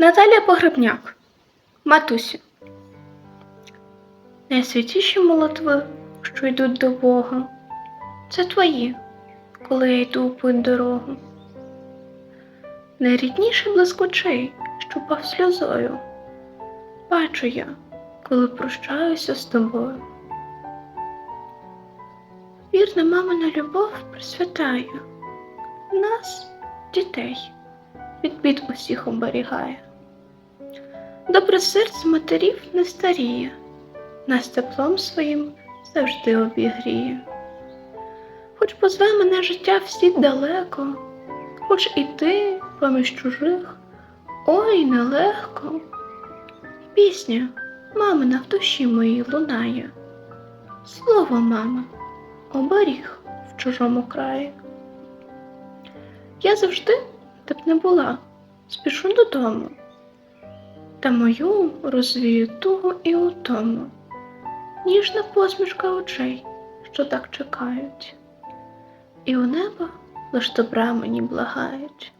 Наталія Погребняк, матусі. Найсвятіші молитви, що йдуть до Бога, це твої, коли я йду путь дорогу. Найрідніший блискучий, що пав сльозою, бачу я, коли прощаюся з тобою. Вірна мамина любов присвятає нас, дітей, від бід усіх оберігає. Добре серце матерів не старіє, нас теплом своїм завжди обігріє. Хоч позве мене життя всі далеко, хоч іти поміж чужих, ой нелегко. Пісня мамина в душі моїй лунає. Слово, мама, оберіг в чужому краї. Я завжди, б не була, спішу додому, та мою розвію тугу і утому, ніжна посмішка очей, що так чекають, і у небо лиш добра мені благають.